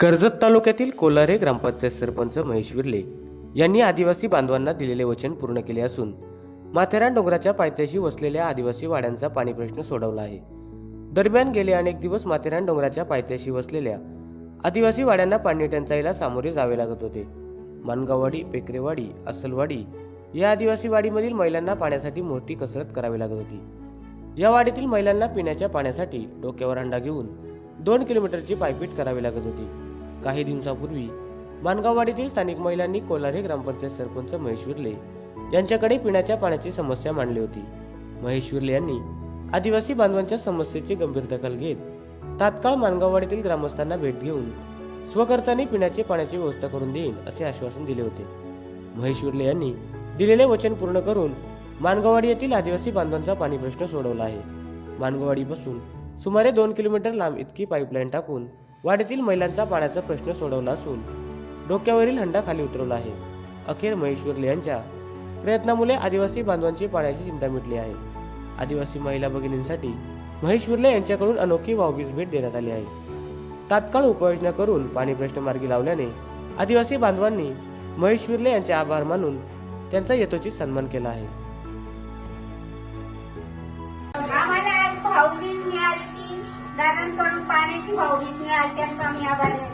कर्जत तालुक्यातील कोलारे ग्रामपंचायत सरपंच महेश विर्ले यांनी आदिवासी बांधवांना दिलेले वचन पूर्ण केले असून माथेरान डोंगराच्या पायथ्याशी वसलेल्या आदिवासी वाड्यांचा पाणी प्रश्न सोडवला आहे. दरम्यान गेले अनेक दिवस माथेरान डोंगराच्या पायथ्याशी वसलेल्या आदिवासी वाड्यांना पाणी टंचाईला सामोरे जावे लागत होते. मानगाववाडी पेकरेवाडी असलवाडी या आदिवासी वाडीमधील महिलांना पाण्यासाठी मोठी कसरत करावी लागत होती. या वाडीतील महिलांना पिण्याच्या पाण्यासाठी डोक्यावर हंडा घेऊन दोन किलोमीटरची पायपीट करावी लागत होती. काही दिवसापूर्वी मानगाववाडीतील स्थानिक महिलांनी कोल्हारे ग्रामपंचायत सरपंच महेश विर्ले यांच्याकडे पिण्याच्या पाण्याची समस्या मांडली होती. महेश विर्ले यांनी आदिवासी बांधवांच्या समस्येची गंभीर दखल घेत तात्काळ मानगाववाडीतील ग्रामस्थांना भेट घेऊन स्वखर्चाने पिण्याचे पाण्याची व्यवस्था करून देईन असे आश्वासन दिले होते. महेश विर्ले यांनी दिलेले वचन पूर्ण करून मानगाववाडी येथील आदिवासी बांधवांचा पाणी प्रश्न सोडवला आहे. मानगाववाडीपासून सुमारे दोन किलोमीटर लांब इतकी पाईपलाईन टाकून वाडीतील महिलांचा पाण्याचा प्रश्न सोडवला असून डोक्यावरील हंडा खाली उतरवला आहे. अखेर महेश्वरले यांच्या प्रयत्नामुळे आदिवासी बांधवांची पाण्याची चिंता मिटली आहे. आदिवासी महिला भगिनींसाठी महेश्वरले यांच्याकडून अनोखी वावगीज भेट देण्यात आली आहे. तात्काळ उपाययोजना करून पाणी प्रश्न मार्गी लावल्याने आदिवासी बांधवांनी महेश विर्ले यांचे आभार मानून त्यांचा यथोचित सन्मान केला आहे. दादांकडून पाण्याची भाऊबीज मिळाली त्यांचा आम्ही आभारी व्यक्त